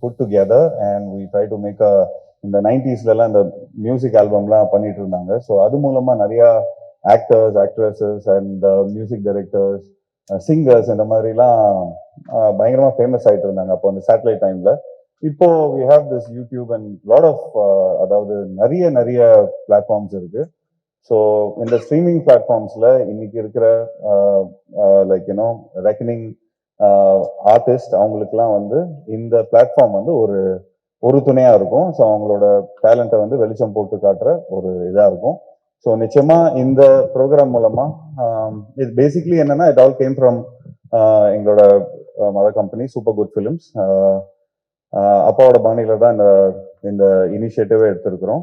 Put together and we try to make a இந்த நைன்டிஸ்லலாம் இந்த மியூசிக் ஆல்பம்லாம் பண்ணிட்டு இருந்தாங்க ஸோ அது மூலமாக நிறையா actors actresses and music directors singers இந்த மாதிரிலாம் uh, பயங்கரமாக ஃபேமஸ் ஆகிட்டு இருந்தாங்க அப்போ அந்த சேட்டலைட் டைமில் இப்போ we have this YouTube and lot of அதாவது நிறைய நிறைய பிளாட்ஃபார்ம்ஸ் இருக்கு. ஸோ இந்த ஸ்ட்ரீமிங் பிளாட்ஃபார்ம்ஸில் இன்னைக்கு இருக்கிற லைக் யூனோ ரெக்கனிங் ஆர்டிஸ்ட் அவங்களுக்குலாம் வந்து இந்த பிளாட்ஃபார்ம் வந்து ஒரு ஒரு துணையா இருக்கும். ஸோ அவங்களோட டேலண்ட்டை வந்து வெளிச்சம் போட்டு காட்டுற ஒரு இதாக இருக்கும். ஸோ நிச்சயமா இந்த ப்ரோக்ராம் மூலமா இது பேசிக்லி என்னன்னா இட் ஆல் கேம் ஃப்ரம் எங்களோட mother company super good films அப்பாவோட பாணியில தான் இந்த இந்த இனிஷியேட்டிவே எடுத்திருக்கிறோம்.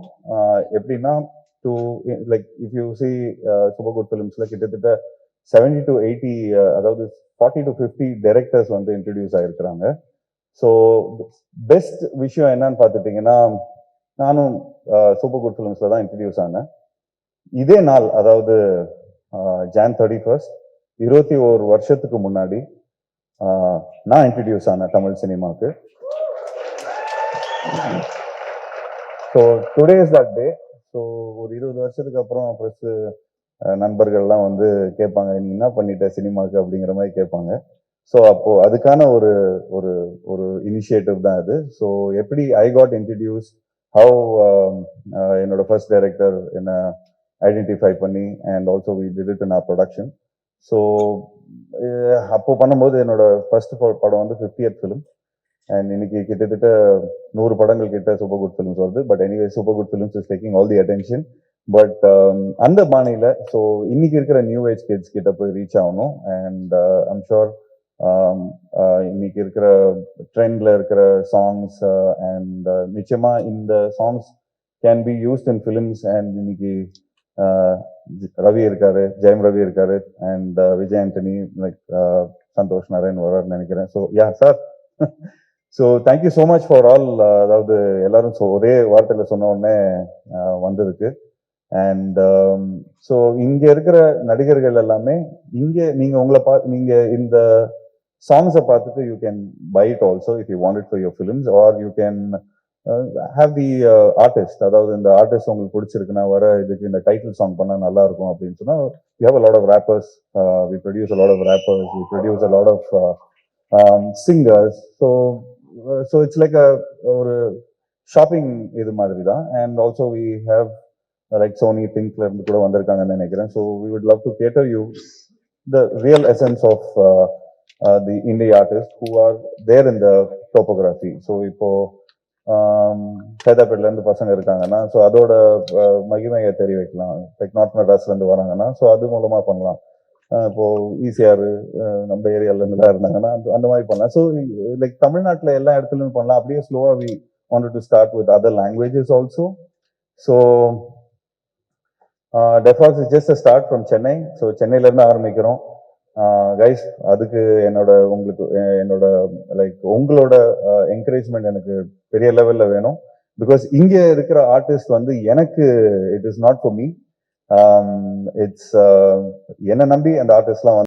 எப்படின்னா to like if you see super good ஃபிலிம்ஸ்ல கிட்டத்தட்ட செவன்டி டு எயிட்டி அதாவது ஃபார்ட்டி டு ஃபிஃப்டி டைரக்டர்ஸ் வந்து இன்ட்ரடியூஸ் ஆகிருக்கிறாங்க ஸோ பெஸ்ட் விஷயம் என்னன்னு பார்த்துட்டிங்கன்னா நானும் சூப்பர் குட் ஃபிலிம்ஸில் தான் இன்ட்ரடியூஸ் ஆனேன். இதே நாள் அதாவது ஜான் தேர்ட்டி ஃபர்ஸ்ட் இருபத்தி ஒரு வருஷத்துக்கு முன்னாடி நான் இன்ட்ரடியூஸ் ஆனேன் தமிழ் சினிமாவுக்கு. So today is that day so ஒரு இருபது வருஷத்துக்கு அப்புறம் ப்ரெஸ் நண்பர்கள்லாம் வந்து கேட்பாங்க நீ என்ன பண்ணிட்ட சினிமாவுக்கு அப்படிங்கிற மாதிரி கேட்பாங்க. ஸோ அப்போ அதுக்கான ஒரு ஒரு ஒரு இனிஷியேட்டிவ் தான் அது. ஸோ எப்படி ஐ காட் இன்ட்ரடியூஸ் ஹவு என்னோட ஃபர்ஸ்ட் டைரக்டர் என்ன ஐடென்டிஃபை பண்ணி and also we did it in our production so அப்போ பண்ணும்போது என்னோட ஃபர்ஸ்ட் படம் வந்து ஃபிஃப்டியத் ஃபிலிம் அண்ட் இன்னைக்கு கிட்டத்தட்ட நூறு படங்கள் கிட்ட சூப்பர் குட் ஃபிலிம்ஸ் வருது. But anyway super good films is taking all the attention but um, அந்த பாணியில ஸோ இன்னைக்கு இருக்கிற நியூ ஏஜ் கிட்ஸ் கிட்ட போய் ரீச் ஆகணும். அண்ட் ஐம் ஷோர் இன்னைக்கு இருக்கிற ட்ரெண்ட்ல இருக்கிற சாங்ஸ் அண்ட் uh, uh, நிச்சயமா இந்த songs can be used in films and இன்னைக்கு uh, ரவி இருக்காரு ஜெயம் ரவி இருக்காரு. அண்ட் விஜய் ஆண்டனி லைக் சந்தோஷ் நாராயண் வராருன்னு நினைக்கிறேன். So yeah sir so thank you so much for all அதாவது எல்லாரும் ஒரே வார்த்தையில சொன்ன உடனே வந்ததுக்கு. அண்ட் ஸோ இங்கே இருக்கிற நடிகர்கள் எல்லாமே இங்கே நீங்கள் உங்களை பா நீங்கள் இந்த சாங்ஸை பார்த்துட்டு you can buy it also if you wanted for your films or you can have the artist அதாவது இந்த ஆர்டிஸ்ட் உங்களுக்கு பிடிச்சிருக்குன்னா வர இதுக்கு இந்த டைட்டில் சாங் பண்ணால் நல்லா இருக்கும் அப்படின்னு சொன்னால் you have a lot of rappers we produce a lot of rappers we produce a lot of singers so so it's like ஒரு ஷாப்பிங் இது மாதிரி தான் and also we have like Sony திங்க்ல இருந்து கூட வந்திருக்காங்கன்னு நினைக்கிறேன். So we would love to cater you the real essence of the Indian artist who are there in the topography so இப்போ um, சைதாப்பேட்ல இருந்து பசங்க இருக்காங்கன்னா ஸோ அதோட uh, மகிமையை தெரிய வைக்கலாம் லைக் நார்த் மெட்ராஸ்ல இருந்து வராங்கன்னா ஸோ அது மூலமா பண்ணலாம். இப்போ ஈசிஆர் நம்ம ஏரியால இருந்து தான் இருந்தாங்கன்னா அந்த- மாதிரி பண்ணலாம். ஸோ லைக் தமிழ்நாட்டில் எல்லா இடத்துலயும் பண்ணலாம். அப்படியே ஸ்லோவா we want to start with other languages also so டெஃபாக்ஸ் is just start from Chennai so சென்னையிலேருந்து ஆரம்பிக்கிறோம். கைஸ் அதுக்கு என்னோட உங்களுக்கு என்னோட லைக் உங்களோட என்கரேஜ்மெண்ட் எனக்கு பெரிய லெவலில் வேணும். பிகாஸ் இங்கே இருக்கிற ஆர்டிஸ்ட் வந்து எனக்கு it is not for me it's என்னை நம்பி அந்த ஆர்டிஸ்ட்லாம் வந்து